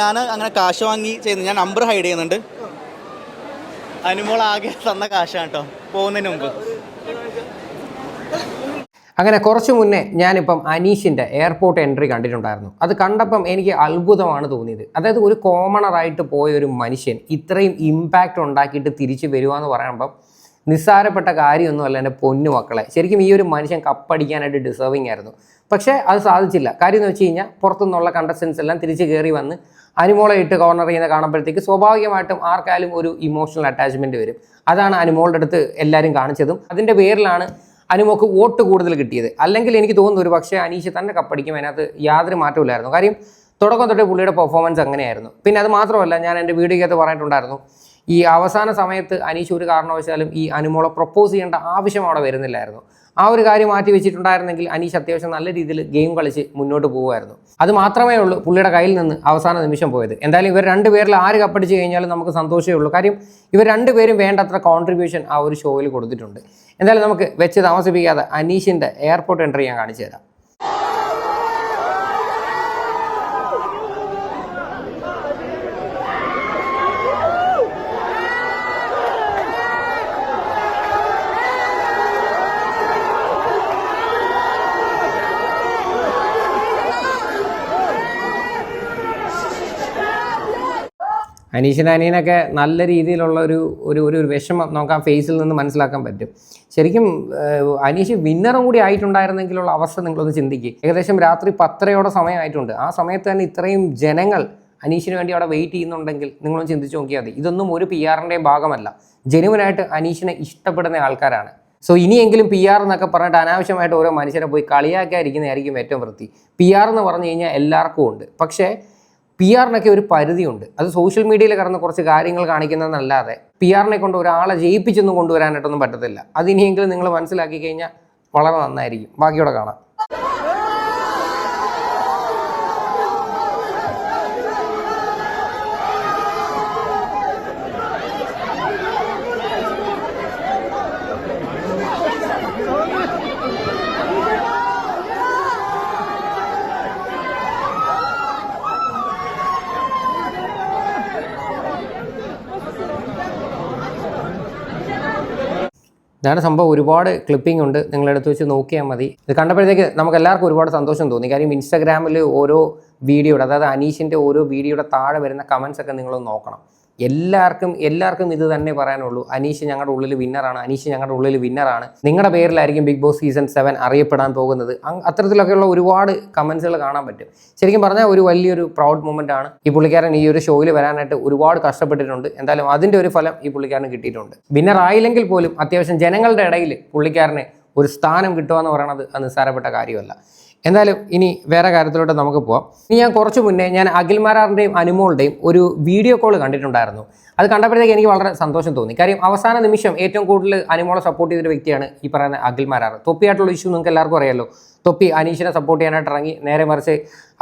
ഞാൻ അങ്ങനെ കാശ് വാങ്ങി ചെയ്യുന്നു ഞാൻ നമ്പർ ഹൈഡ് ചെയ്യുന്നുണ്ട്. അനുമോൾ ആകെ തന്ന കാശാണ് കേട്ടോ പോകുന്നതിന് മുമ്പ്. അങ്ങനെ കുറച്ച് മുന്നേ ഞാനിപ്പം അനീഷിന്റെ എയർപോർട്ട് എൻട്രി കണ്ടിട്ടുണ്ടായിരുന്നു. അത് കണ്ടപ്പം എനിക്ക് അത്ഭുതമാണ് തോന്നിയത്. അതായത് ഒരു കോമണറായിട്ട് പോയ ഒരു മനുഷ്യൻ ഇത്രയും ഇമ്പാക്റ്റ് ഉണ്ടാക്കിയിട്ട് തിരിച്ചു വരുവാന്ന് പറയുമ്പം നിസ്സാരപ്പെട്ട കാര്യമൊന്നുമല്ല എന്റെ പൊന്നു മക്കളെ. ശരിക്കും ഈ ഒരു മനുഷ്യൻ കപ്പടിക്കാനായിട്ട് ഡിസേർവിങ് ആയിരുന്നു. പക്ഷേ അത് സാധിച്ചില്ല. കാര്യം എന്ന് വെച്ച് കഴിഞ്ഞാൽ പുറത്തുനിന്നുള്ള കണ്ടസ്റ്റൻസ് എല്ലാം തിരിച്ച് കയറി വന്ന് അനുമോളെ ഇട്ട് കോർണർ ചെയ്യുന്ന കാണുമ്പോഴത്തേക്ക് സ്വാഭാവികമായിട്ടും ആർക്കായാലും ഒരു ഇമോഷണൽ അറ്റാച്ച്മെന്റ് വരും. അതാണ് അനുമോളുടെ അടുത്ത് എല്ലാവരും കാണിച്ചതും. അതിന്റെ പേരിലാണ് അനുമോക്ക് വോട്ട് കൂടുതൽ കിട്ടിയത്. അല്ലെങ്കിൽ എനിക്ക് തോന്നുന്നു ഒരു പക്ഷേ അനീഷ് തന്നെ കപ്പടിക്കും. അതിനകത്ത് യാതൊരു മാറ്റമില്ലായിരുന്നു കാര്യം തുടക്കം തൊട്ടേ പുള്ളിയുടെ പെർഫോമൻസ് അങ്ങനെയായിരുന്നു. പിന്നെ അത് മാത്രമല്ല ഞാൻ എന്റെ വീഡിയോയ്ക്കകത്ത് പറഞ്ഞിട്ടുണ്ടായിരുന്നു. ഈ അവസാന സമയത്ത് അനീഷ് ഒരു കാരണവശാലും ഈ അനുമോളെ പ്രപ്പോസ് ചെയ്യേണ്ട ആവശ്യം അവിടെ വരുന്നില്ലായിരുന്നു. ആ ഒരു കാര്യം മാറ്റി വെച്ചിട്ടുണ്ടായിരുന്നെങ്കിൽ അനീഷ് അത്യാവശ്യം നല്ല രീതിയിൽ ഗെയിം കളിച്ച് മുന്നോട്ട് പോകുമായിരുന്നു. അത് മാത്രമേ ഉള്ളൂ പുള്ളിയുടെ കയ്യിൽ നിന്ന് അവസാന നിമിഷം പോയത്. എന്തായാലും ഇവർ രണ്ട് പേരിൽ ആര് കപ്പടിച്ച് കഴിഞ്ഞാലും നമുക്ക് സന്തോഷമേ ഉള്ളൂ. കാര്യം ഇവർ രണ്ട് പേരും വേണ്ടത്ര കോൺട്രിബ്യൂഷൻ ആ ഒരു ഷോയിൽ കൊടുത്തിട്ടുണ്ട്. എന്തായാലും നമുക്ക് വെച്ച് താമസിപ്പിക്കാതെ അനീഷിന്റെ എയർപോർട്ട് എൻട്രി ഞാൻ കാണിച്ചു തരാം. അനീഷിന്റെ അനിയനൊക്കെ നല്ല രീതിയിലുള്ള ഒരു ഒരു ഒരു വിഷമം നമുക്ക് ആ ഫേസിൽ നിന്ന് മനസ്സിലാക്കാൻ പറ്റും. ശരിക്കും അനീഷ് വിന്നറും കൂടി ആയിട്ടുണ്ടായിരുന്നെങ്കിലുള്ള അവസ്ഥ നിങ്ങളൊന്ന് ചിന്തിക്കുക ഏകദേശം രാത്രി പത്തരയോടെ സമയമായിട്ടുണ്ട്. ആ സമയത്ത് തന്നെ ഇത്രയും ജനങ്ങൾ അനീഷിന് വേണ്ടി അവിടെ വെയിറ്റ് ചെയ്യുന്നുണ്ടെങ്കിൽ നിങ്ങളൊന്ന് ചിന്തിച്ച് നോക്കിയാൽ മതി. ഇതൊന്നും ഒരു പി ആറിന്റെയും ഭാഗമല്ല. ജെനുവനായിട്ട് അനീഷിനെ ഇഷ്ടപ്പെടുന്ന ആൾക്കാരാണ്. സോ ഇനിയെങ്കിലും പി ആർ എന്നൊക്കെ പറഞ്ഞിട്ട് അനാവശ്യമായിട്ട് ഓരോ മനുഷ്യരെ പോയി കളിയാക്കാതിരിക്കുന്നതായിരിക്കും ഏറ്റവും വൃത്തി. പി ആർ എന്ന് പറഞ്ഞു കഴിഞ്ഞാൽ എല്ലാവർക്കും ഉണ്ട്. പക്ഷേ പി ആറിനൊക്കെ ഒരു പരിധിയുണ്ട്. അത് സോഷ്യൽ മീഡിയയിൽ കിടന്ന് കുറച്ച് കാര്യങ്ങൾ കാണിക്കുന്നതെന്നല്ലാതെ പി ആറിനെ കൊണ്ട് ഒരാളെ ജയിപ്പിച്ചൊന്നും കൊണ്ടുവരാനായിട്ടൊന്നും പറ്റത്തില്ല. അതിനെങ്കിലും നിങ്ങൾ മനസ്സിലാക്കി കഴിഞ്ഞാൽ വളരെ നന്നായിരിക്കും. ബാക്കിയോടെ കാണാം. ഇതാണ് സംഭവം. ഒരുപാട് ക്ലിപ്പിംഗ് ഉണ്ട്. നിങ്ങളെടുത്ത് വെച്ച് നോക്കിയാൽ മതി. ഇത് കണ്ടപ്പോഴത്തേക്ക് നമുക്ക് എല്ലാവർക്കും ഒരുപാട് സന്തോഷം തോന്നി. കാര്യം ഇൻസ്റ്റാഗ്രാമിൽ ഓരോ വീഡിയോയുടെ അതായത് അനീഷിന്റെ ഓരോ വീഡിയോയുടെ താഴെ വരുന്ന കമൻസ് ഒക്കെ നിങ്ങളൊന്ന് നോക്കണം. എല്ലാവർക്കും എല്ലാവർക്കും ഇത് തന്നെ പറയാനുള്ളൂ. അനീഷ് ഞങ്ങളുടെ ഉള്ളിൽ വിന്നറാണ് അനീഷ് ഞങ്ങളുടെ ഉള്ളിൽ വിന്നറാണ് നിങ്ങളുടെ പേരിലായിരിക്കും ബിഗ് ബോസ് സീസൺ സെവൻ അറിയപ്പെടാൻ പോകുന്നത്. അത്തരത്തിലൊക്കെയുള്ള ഒരുപാട് കമൻസുകൾ കാണാൻ പറ്റും. ശരിക്കും പറഞ്ഞാൽ ഒരു വലിയൊരു പ്രൗഡ് മൂമെന്റ് ആണ്. ഈ പുള്ളിക്കാരൻ ഈ ഒരു ഷോയിൽ വരാനായിട്ട് ഒരുപാട് കഷ്ടപ്പെട്ടിട്ടുണ്ട്. എന്തായാലും അതിന്റെ ഒരു ഫലം ഈ പുള്ളിക്കാരന് കിട്ടിയിട്ടുണ്ട്. വിന്നർ ആയില്ലെങ്കിൽ പോലും അത്യാവശ്യം ജനങ്ങളുടെ ഇടയിൽ പുള്ളിക്കാരന് ഒരു സ്ഥാനം കിട്ടുക എന്ന് പറയുന്നത് അത് നിസ്സാരപ്പെട്ട കാര്യമല്ല. എന്തായാലും ഇനി വേറെ കാര്യത്തിലോട്ട് നമുക്ക് പോവാം. ഇനി ഞാൻ കുറച്ച് മുന്നേ ഞാൻ അഖിൽമാരാറിന്റെയും അനുമോളുടെയും ഒരു വീഡിയോ കോൾ കണ്ടിട്ടുണ്ടായിരുന്നു. അത് കണ്ടപ്പോഴത്തേക്ക് എനിക്ക് വളരെ സന്തോഷം തോന്നി. കാര്യം അവസാന നിമിഷം ഏറ്റവും കൂടുതൽ അനുമോളെ സപ്പോർട്ട് ചെയ്തൊരു വ്യക്തിയാണ് ഈ പറയുന്ന അഖിൽമാരാർ തൊപ്പിയായിട്ടുള്ള ഇഷ്യൂ നിങ്ങൾക്ക് എല്ലാവർക്കും അറിയാമല്ലോ തൊപ്പി അനീഷിനെ സപ്പോർട്ട് ചെയ്യാനായിട്ട് ഇറങ്ങി. നേരെ മറിച്ച്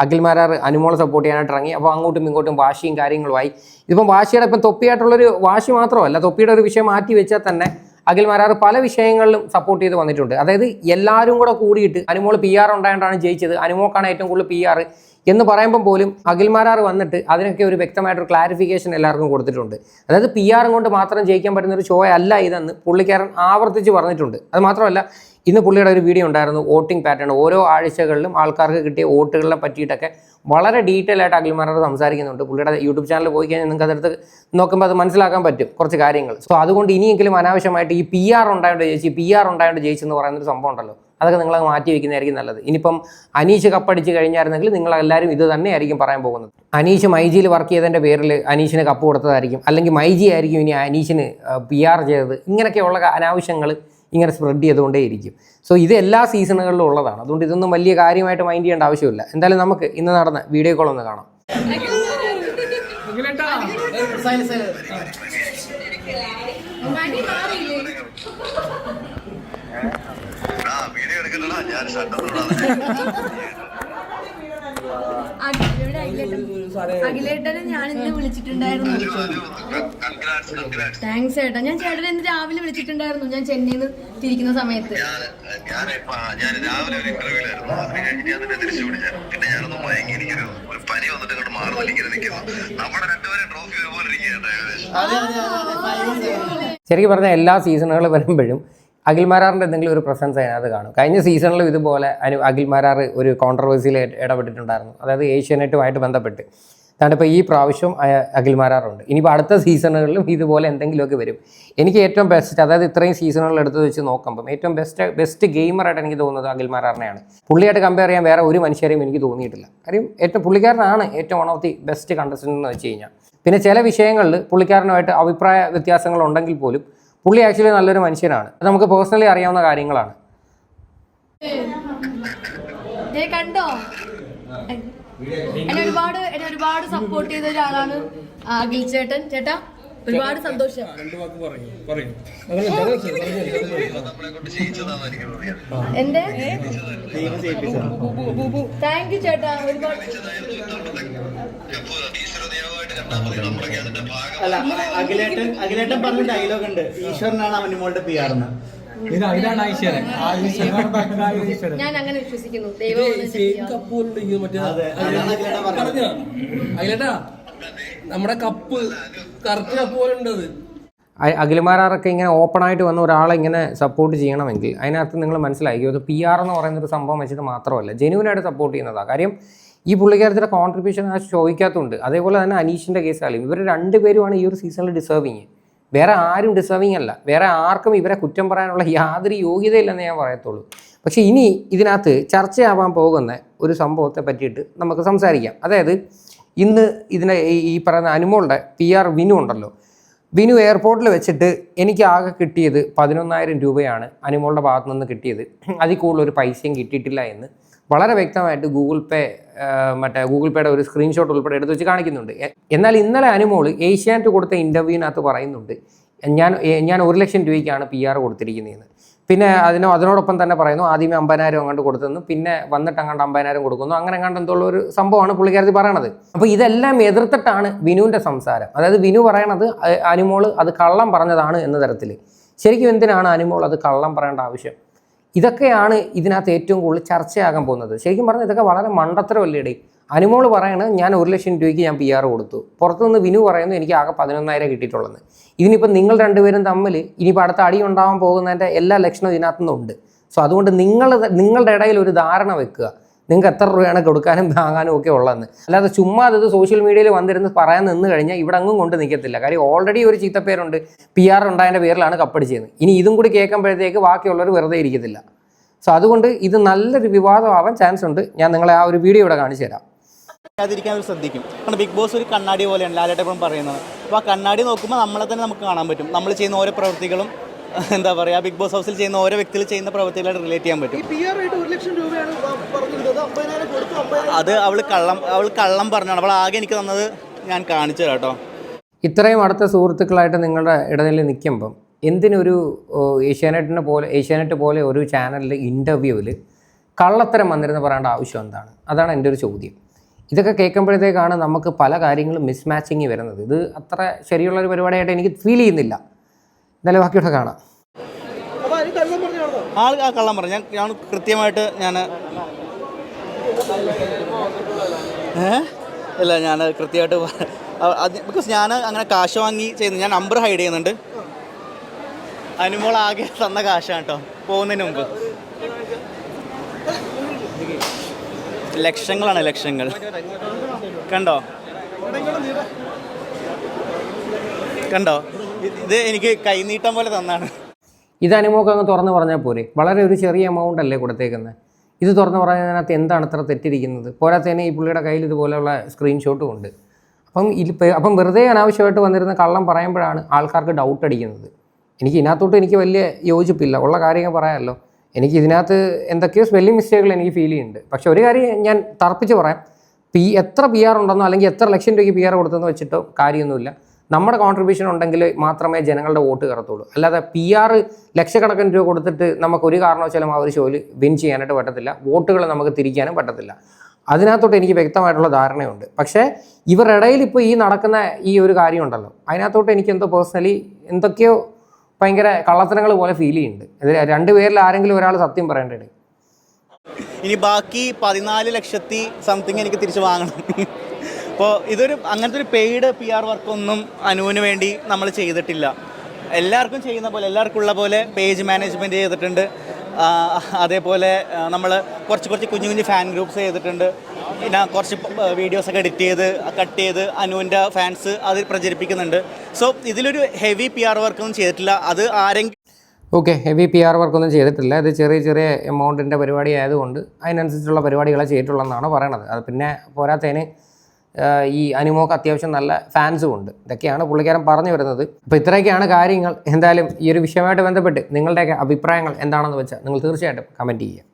അഖിൽമാരാർ അനുമോളെ സപ്പോർട്ട് ചെയ്യാനായിട്ട് ഇറങ്ങി. അപ്പോൾ അങ്ങോട്ടും ഇങ്ങോട്ടും വാശിയും കാര്യങ്ങളുമായി. ഇതിപ്പം വാശിയുടെ ഇപ്പം തൊപ്പിയായിട്ടുള്ളൊരു വാശി മാത്രമല്ല തൊപ്പിയുടെ ഒരു വിഷയം മാറ്റി വെച്ചാൽ തന്നെ അഖിൽ മാരാർ പല വിഷയങ്ങളിലും സപ്പോർട്ട് ചെയ്ത് വന്നിട്ടുണ്ട്. അതായത് എല്ലാവരും കൂടെ കൂടിയിട്ട് അനുമോൾ പി ആർ ഉണ്ടായതുകൊണ്ടാണ് ജയിച്ചത്. അനുമോക്കാണ് ഏറ്റവും കൂടുതൽ പി ആർ എന്ന് പറയുമ്പോൾ പോലും അഖിൽ മാരാർ വന്നിട്ട് അതിനൊക്കെ ഒരു വ്യക്തമായിട്ടൊരു ക്ലാരിഫിക്കേഷൻ എല്ലാവർക്കും കൊടുത്തിട്ടുണ്ട്. അതായത് പി ആറും കൊണ്ട് മാത്രം ജയിക്കാൻ പറ്റുന്ന ഒരു ഷോ അല്ല ഇതെന്ന് പുള്ളിക്കാരൻ ആവർത്തിച്ച് പറഞ്ഞിട്ടുണ്ട്. അത് മാത്രമല്ല ഇന്ന് പുള്ളിയുടെ ഒരു വീഡിയോ ഉണ്ടായിരുന്നു വോട്ടിംഗ് പാറ്റേൺ ഓരോ ആഴ്ചകളിലും ആൾക്കാർക്ക് കിട്ടിയ വോട്ടുകളെ പറ്റിയിട്ടൊക്കെ വളരെ ഡീറ്റെയിൽ ആയിട്ട് അഖിൽമാരോട് സംസാരിക്കുന്നുണ്ട്. പുള്ളിയുടെ യൂട്യൂബ് ചാനൽ പോയി കഴിഞ്ഞാൽ നിങ്ങൾക്ക് അതെടുത്ത് നോക്കുമ്പോൾ അത് മനസ്സിലാക്കാൻ പറ്റും കുറച്ച് കാര്യങ്ങൾ. സോ അതുകൊണ്ട് ഇനിയെങ്കിലും അനാവശ്യമായിട്ട് ഈ പി ആർ ഉണ്ടായോണ്ട് ജയിച്ച് പി ആർ ഉണ്ടായോണ്ട് ജയിച്ചെന്ന് പറയുന്നൊരു സംഭവം ഉണ്ടല്ലോ. അതൊക്കെ നിങ്ങൾ മാറ്റി വെക്കുന്നതായിരിക്കും നല്ലത്. ഇനിയിപ്പം അനീഷ് കപ്പടിച്ച് കഴിഞ്ഞായിരുന്നെങ്കിൽ നിങ്ങൾ എല്ലാവരും ഇത് തന്നെയായിരിക്കും പറയാൻ പോകുന്നത്. അനീഷ് മൈജിയിൽ വർക്ക് ചെയ്തതിന്റെ പേരിൽ അനീഷിന് കപ്പ് കൊടുത്തതായിരിക്കും. അല്ലെങ്കിൽ മൈജി ആയിരിക്കും ഇനി അനീഷിന് പി ആർ ചെയ്തത്. ഇങ്ങനെയൊക്കെയുള്ള അനാവശ്യങ്ങൾ ഇങ്ങനെ സ്പ്രെഡ് ചെയ്തുകൊണ്ടേയിരിക്കും. സോ ഇത് എല്ലാ സീസണുകളിലും ഉള്ളതാണ്. അതുകൊണ്ട് ഇതൊന്നും വലിയ കാര്യമായിട്ട് മൈൻഡ് ചെയ്യേണ്ട ആവശ്യമില്ല. എന്തായാലും നമുക്ക് ഇന്ന് നടന്ന വീഡിയോ കോൾ ഒന്ന് കാണാം. ആ വീഡിയോ എടുക്കണ്ടടാ ഞാൻ ഷട്ടർ അഖിലേട്ടനെ ഞാൻ ഇന്ന് വിളിച്ചിട്ടുണ്ടായിരുന്നു. താങ്ക്സ് ഏട്ടാ. ഞാൻ ചേട്ടനെ ഇന്ന് രാവിലെ വിളിച്ചിട്ടുണ്ടായിരുന്നു. ഞാൻ ചെന്നൈയിൽ നിന്ന് തിരിക്കുന്ന സമയത്ത്. ശരിക്കും പറഞ്ഞാൽ എല്ലാ സീസണുകൾ വരുമ്പോഴും അഖിൽമാരാറിന്റെ എന്തെങ്കിലും ഒരു പ്രസൻസ് അതിനകത്ത് കാണും. കഴിഞ്ഞ സീസണിലും ഇതുപോലെ അനു അഖിൽമാരാർ ഒരു കോൺട്രവേഴ്സിയിൽ ഇടപെട്ടിട്ടുണ്ടായിരുന്നു. അതായത് ഏഷ്യാനെറ്റുമായിട്ട് ബന്ധപ്പെട്ട്. അതാണ് ഇപ്പോൾ ഈ പ്രാവശ്യം അഖിൽമാരാറുണ്ട് ഇനിയിപ്പോൾ അടുത്ത സീസണുകളിലും ഇതുപോലെ എന്തെങ്കിലുമൊക്കെ വരും. എനിക്ക് ഏറ്റവും ബെസ്റ്റ് അതായത് ഇത്രയും സീസണുകൾ എടുത്ത് വെച്ച് നോക്കുമ്പം ഏറ്റവും ബെസ്റ്റ് ബെസ്റ്റ് ഗെയിമറായിട്ട് എനിക്ക് തോന്നുന്നത് അഖിൽമാരാറിനെയാണ് പുള്ളിയായിട്ട് കമ്പയർ ചെയ്യാൻ വേറെ ഒരു മനുഷ്യരെയും എനിക്ക് തോന്നിയിട്ടില്ല. കാര്യം ഏറ്റവും പുള്ളിക്കാരനാണ് ഏറ്റവും one of the best contestant എന്ന് വെച്ച് കഴിഞ്ഞാൽ പിന്നെ ചില വിഷയങ്ങളിൽ പുള്ളിക്കാരനുമായിട്ട് അഭിപ്രായ വ്യത്യാസങ്ങളുണ്ടെങ്കിൽ പോലും പുള്ളി ആക്ച്വലി നല്ലൊരു മനുഷ്യനാണ്. അത് നമുക്ക് പേഴ്സണലി അറിയാവുന്ന കാര്യങ്ങളാണ്. കണ്ടോ? എന്നെ ഒരുപാട് എന്നെ ഒരുപാട് സപ്പോർട്ട് ചെയ്ത ഒരാളാണ് ചേട്ടൻ ചേട്ടാ ഒരുപാട് സന്തോഷം. എന്റെ. താങ്ക് യു ചേട്ടാ ഒരുപാട്. അല്ല അഖിലേട്ടൻ അഖിലേട്ടൻ പറഞ്ഞ ഡയലോഗ് ഉണ്ട്. ഈശ്വരനാണ് പി ആർന്ന് ഇതാണ് ഐശ്വര്യൻ ആ ഈശ്വരൻ. ഈശ്വരൻ ഞാൻ അങ്ങനെ വിശ്വസിക്കുന്നു. ദൈവം നമ്മുടെ കപ്പ് കറക്റ്റ് ഇങ്ങനെ ഇങ്ങനെ ഓപ്പണായിട്ട് വന്ന ഒരാളെ ഇങ്ങനെ സപ്പോർട്ട് ചെയ്യണമെങ്കിൽ അതിനകത്ത് നിങ്ങൾ മനസ്സിലാക്കി അത് പി ആർ എന്ന് പറയുന്ന ഒരു സംഭവം വെച്ചിട്ട് മാത്രമല്ല ജെനുവിനായിട്ട് സപ്പോർട്ട് ചെയ്യുന്നതാണ് കാര്യം ഈ പുള്ളിക്കാരത്തിന്റെ കോൺട്രിബ്യൂഷൻ ആ ഷോയ്ക്കകത്തുണ്ട് അതേപോലെ തന്നെ അനീഷിന്റെ കേസായാലും ഇവർ രണ്ടുപേരുമാണ് ഈ ഒരു സീസണിൽ ഡിസേർവിങ് വേറെ ആരും ഡിസേർവിങ് അല്ല. വേറെ ആർക്കും ഇവരെ കുറ്റം പറയാനുള്ള യാതൊരു യോഗ്യതയില്ലെന്ന് ഞാൻ പറയത്തുള്ളൂ. പക്ഷേ ഇനി ഇതിനകത്ത് ചർച്ചയാവാൻ പോകുന്ന ഒരു സംഭവത്തെ പറ്റിയിട്ട് നമുക്ക് സംസാരിക്കാം. അതായത് ഇന്ന് ഇതിനെ ഈ- പറയുന്ന അനുമോളുടെ പി ആർ വിനു ഉണ്ടല്ലോ. വിനു എയർപോർട്ടിൽ വെച്ചിട്ട് എനിക്ക് ആകെ കിട്ടിയത് പതിനൊന്നായിരം രൂപയാണ് അനുമോളുടെ ഭാഗത്തു നിന്ന് കിട്ടിയത്. അതിൽ കൂടുതൽ ഒരു പൈസയും കിട്ടിയിട്ടില്ല എന്ന് വളരെ വ്യക്തമായിട്ട് ഗൂഗിൾ പേ മറ്റേ ഗൂഗിൾ പേയുടെ ഒരു സ്ക്രീൻഷോട്ട് ഉൾപ്പെടെ എടുത്ത് വെച്ച് കാണിക്കുന്നുണ്ട്. എന്നാൽ ഇന്നലെ അനുമോൾ ഏഷ്യാനെറ്റ് കൊടുത്ത ഇന്റർവ്യൂവിനകത്ത് പറയുന്നുണ്ട് ഞാൻ ഞാൻ ഒരു ലക്ഷം രൂപയ്ക്കാണ് പി ആർ കൊടുത്തിരിക്കുന്നതെന്ന്. പിന്നെ അതിനോ അതിനോടൊപ്പം തന്നെ പറയുന്നു ആദ്യമേ അമ്പതിനായിരം അങ്ങോട്ട് കൊടുത്തെന്ന്. പിന്നെ വന്നിട്ട് അങ്ങോട്ട് അമ്പതിനായിരം കൊടുക്കുന്നു. അങ്ങനെ അങ്ങോട്ട് എന്തുള്ള ഒരു സംഭവമാണ് പുള്ളിക്കാരത്തി പറയണത്. അപ്പോൾ ഇതെല്ലാം എതിർത്തിട്ടാണ് വിനുവിന്റെ സംസാരം. അതായത് വിനു പറയണത് അനുമോൾ അത് കള്ളം പറഞ്ഞതാണ് എന്ന തരത്തിൽ ശരിക്കും എന്തിനാണ് അനുമോൾ അത് കള്ളം പറയേണ്ട ആവശ്യം? ഇതൊക്കെയാണ് ഇതിനകത്ത് ഏറ്റവും കൂടുതൽ ചർച്ചയാകാൻ പോകുന്നത്. ശരിക്കും പറഞ്ഞാൽ ഇതൊക്കെ വളരെ മണ്ടത്തരമല്ലേടേ അനുമോൾ പറയണത് ഞാൻ ഒരു ലക്ഷം രൂപയ്ക്ക് ഞാൻ പി ആർ കൊടുത്തു. പുറത്തുനിന്ന് വിനു പറയുന്നു എനിക്ക് ആകെ പതിനൊന്നായിരം കിട്ടിയിട്ടുള്ളത്. ഇതിനിപ്പോൾ നിങ്ങൾ രണ്ടുപേരും തമ്മിൽ ഇനിയിപ്പോൾ അടുത്ത അടി ഉണ്ടാവാൻ പോകുന്നതിന്റെ എല്ലാ ലക്ഷണവും ഇതിനകത്തുനിന്നുണ്ട് സോ അതുകൊണ്ട് നിങ്ങൾ നിങ്ങളുടെ ഇടയിൽ ഒരു ധാരണ വെക്കുക. നിങ്ങൾക്ക് എത്ര രൂപയാണ് കൊടുക്കാനും വാങ്ങാനും ഒക്കെ ഉള്ളതെന്ന്. അല്ലാതെ ചുമ്മാ അത് സോഷ്യൽ മീഡിയയിൽ വന്നിരുന്ന് പറയാൻ നിന്ന് കഴിഞ്ഞാൽ ഇവിടെ അങ്ങും കൊണ്ട് നിൽക്കത്തില്ല കാര്യം ഓൾറെഡി ഒരു ചീത്തപ്പേരുണ്ട്. പി ആർ ഉണ്ടായതിന്റെ പേരിലാണ് കപ്പടിച്ചത് ഇനി ഇതും കൂടി കേൾക്കുമ്പോഴത്തേക്ക് ബാക്കിയുള്ളവർ വെറുതെ ഇരിക്കത്തില്ല. സോ അതുകൊണ്ട് ഇത് നല്ലൊരു വിവാദമാവാൻ ചാൻസ് ഉണ്ട്. ഞാൻ നിങ്ങളെ ആ ഒരു വീഡിയോ ഇവിടെ കാണിച്ചു തരാം. അതിരിക്കാൻ അവർ ശ്രദ്ധിക്കും. കാരണം ബിഗ് ബോസ് ഒരു കണ്ണാടി പോലെയാണ് ലാലേട്ടൻ പറയുന്നത്. അപ്പോൾ ആ കണ്ണാടി നോക്കുമ്പോൾ നമ്മളെ തന്നെ നമുക്ക് കാണാൻ പറ്റും. നമ്മൾ ചെയ്യുന്ന ഓരോ പ്രവൃത്തികളും എന്താ പറയുക ബിഗ് ബോസ് ഹൗസിൽ ചെയ്യുന്ന ഓരോ വ്യക്തികൾ ചെയ്യുന്ന പ്രവൃത്തികളായിട്ട് റിലേറ്റ് ചെയ്യാൻ പറ്റും. അത് അവൾ കള്ളം അവൾ കള്ളം പറഞ്ഞാണ്. അവൾ ആകെ എനിക്ക് തന്നത് ഞാൻ കാണിച്ചു കേട്ടോ. ഇത്രയും അടുത്ത സുഹൃത്തുക്കളായിട്ട് നിങ്ങളുടെ ഇടയിൽ നിൽക്കുമ്പം എന്തിനൊരു ഏഷ്യാനെറ്റിനെ പോലെ ഏഷ്യാനെറ്റ് പോലെ ഒരു ചാനലിൽ ഇന്റർവ്യൂവിൽ കള്ളത്തരം വന്നിരുന്ന് പറയേണ്ട ആവശ്യം എന്താണ്? അതാണ് എന്റെ ഒരു ചോദ്യം. ഇതൊക്കെ കേൾക്കുമ്പോഴത്തേക്കാണ് നമുക്ക് പല കാര്യങ്ങളും മിസ്മാച്ചിങ് വരുന്നത്. ഇത് അത്ര ശരിയുള്ളൊരു പരിപാടിയായിട്ട് എനിക്ക് ഫീൽ ചെയ്യുന്നില്ല. എന്തായാലും ബാക്കിയൊക്കെ കാണാം. ആൾ ആ കള്ളം പറഞ്ഞു. ഞാൻ ഞാൻ കൃത്യമായിട്ട് ഞാൻ ഇല്ല ഞാൻ കൃത്യമായിട്ട് ബിക്കോസ് ഞാൻ അങ്ങനെ കാശ് വാങ്ങി ചെയ്യുന്നു. ഞാൻ നമ്പർ ഹൈഡ് ചെയ്യുന്നുണ്ട്. അനുമോൾ ആകെ തന്ന കാശാണ് കേട്ടോ പോകുന്നതിന് മുമ്പ്. ലക്ഷങ്ങളാണ് ലക്ഷങ്ങൾ. കണ്ടോ? കണ്ടോ? ഇത് എനിക്ക് കൈനീട്ടം പോലെ തന്നാണ്. ഇത് അനുമോക്ക് അങ്ങ് തുറന്ന് പറഞ്ഞാൽ പോരെ. വളരെ ഒരു ചെറിയ എമൗണ്ട് അല്ലേ കൊടുത്തേക്കുന്നത് ഇത് തുറന്ന് പറഞ്ഞതിനകത്ത് എന്താണ് അത്ര തെറ്റിരിക്കുന്നത്? പോരാത്തതിന് ഈ പുള്ളിയുടെ കയ്യിൽ ഇതുപോലെയുള്ള സ്ക്രീൻഷോട്ടും ഉണ്ട്. അപ്പം ഇത് അപ്പം വെറുതെ അനാവശ്യമായിട്ട് വന്നിരുന്ന കള്ളം പറയുമ്പോഴാണ് ആൾക്കാർക്ക് ഡൗട്ട് അടിക്കുന്നത്. എനിക്ക് ഇതിനകത്തോട്ട് എനിക്ക് വലിയ യോജിപ്പില്ല. ഉള്ള കാര്യങ്ങൾ പറയാമല്ലോ. എനിക്ക് ഇതിനകത്ത് എന്തൊക്കെയോ സ്പെല്ലിംഗ് മിസ്റ്റേക്കുകൾ എനിക്ക് ഫീൽ ചെയ്യുന്നുണ്ട്. പക്ഷെ ഒരു കാര്യം ഞാൻ തർപ്പിച്ച് പറയാം. പി എത്ര പി ആർ ഉണ്ടെന്നോ അല്ലെങ്കിൽ എത്ര ലക്ഷം രൂപയ്ക്ക് പി ആർ കൊടുത്തെന്ന് വെച്ചിട്ടോ കാര്യമൊന്നുമില്ല. നമ്മുടെ കോൺട്രിബ്യൂഷൻ ഉണ്ടെങ്കിൽ മാത്രമേ ജനങ്ങളുടെ വോട്ട് കയറത്തുള്ളൂ. അല്ലാതെ പി ആർ ലക്ഷക്കണക്കിന് രൂപ കൊടുത്തിട്ട് നമുക്ക് ഒരു കാരണവശാലും ആ ഒരു ഷോയിൽ വിൻ ചെയ്യാനായിട്ട് പറ്റത്തില്ല. വോട്ടുകൾ നമുക്ക് തിരിക്കാനും പറ്റത്തില്ല. അതിനകത്തോട്ട് എനിക്ക് വ്യക്തമായിട്ടുള്ള ധാരണയുണ്ട്. പക്ഷേ ഇവരുടെ ഇടയിൽ ഇപ്പോൾ ഈ നടക്കുന്ന ഈ ഒരു കാര്യമുണ്ടല്ലോ. അതിനകത്തോട്ട് എനിക്ക് എന്തോ പേഴ്സണലി എന്തൊക്കെയോ ഭയങ്കര കള്ളത്തരങ്ങൾ പോലെ ഫീൽ ചെയ്യുന്നുണ്ട്. ഇത് രണ്ടുപേരിൽ ആരെങ്കിലും ഒരാൾ സത്യം പറയേണ്ടത്. ഇനി ബാക്കി പതിനാല് ലക്ഷത്തി സംതിങ് എനിക്ക് തിരിച്ചു വാങ്ങണം. അപ്പോൾ ഇതൊരു അങ്ങനത്തെ ഒരു പെയ്ഡ് പി ആർ വർക്കൊന്നും അനുവിന് വേണ്ടി നമ്മൾ ചെയ്തിട്ടില്ല. എല്ലാവർക്കും ചെയ്യുന്ന പോലെ എല്ലാവർക്കും ഉള്ള പോലെ പേജ് മാനേജ്മെന്റ് ചെയ്തിട്ടുണ്ട്. അതേപോലെ നമ്മൾ കുറച്ച് കുറച്ച് കുഞ്ഞു കുഞ്ഞു ഫാൻ ഗ്രൂപ്പ്സ് ചെയ്തിട്ടുണ്ട്. പിന്നെ കുറച്ച് വീഡിയോസൊക്കെ എഡിറ്റ് ചെയ്ത് കട്ട് ചെയ്ത് അനുവിന്റെ ഫാൻസ് അത് പ്രചരിപ്പിക്കുന്നുണ്ട്. സോ ഇതിലൊരു ഹെവി പി ആർ വർക്കൊന്നും ചെയ്തിട്ടില്ല. അത് ആരെങ്കിലും ഓക്കെ ഹെവി പി ആർ വർക്കൊന്നും ചെയ്തിട്ടില്ല. ഇത് ചെറിയ ചെറിയ എമൗണ്ടിന്റെ പരിപാടി ആയതുകൊണ്ട് അതിനനുസരിച്ചുള്ള പരിപാടികളെ ചെയ്തിട്ടുള്ളതെന്നാണ് പറയണത്. അത് പിന്നെ പോരാത്തതിന് ആ, ഈ അനുമോക്ക് അത്യാവശ്യം നല്ല ഫാൻസും ഉണ്ട്. ഇതൊക്കെയാണ് പുള്ളിക്കാരൻ പറഞ്ഞു വരുന്നത്. അപ്പോൾ ഇത്രയൊക്കെയാണ് കാര്യങ്ങൾ. എന്തായാലും ഈ ഒരു വിഷയമായിട്ട് ബന്ധപ്പെട്ട് നിങ്ങളുടെയൊക്കെ അഭിപ്രായങ്ങൾ എന്താണെന്ന് വെച്ചാൽ നിങ്ങൾ തീർച്ചയായിട്ടും കമന്റ് ചെയ്യുക.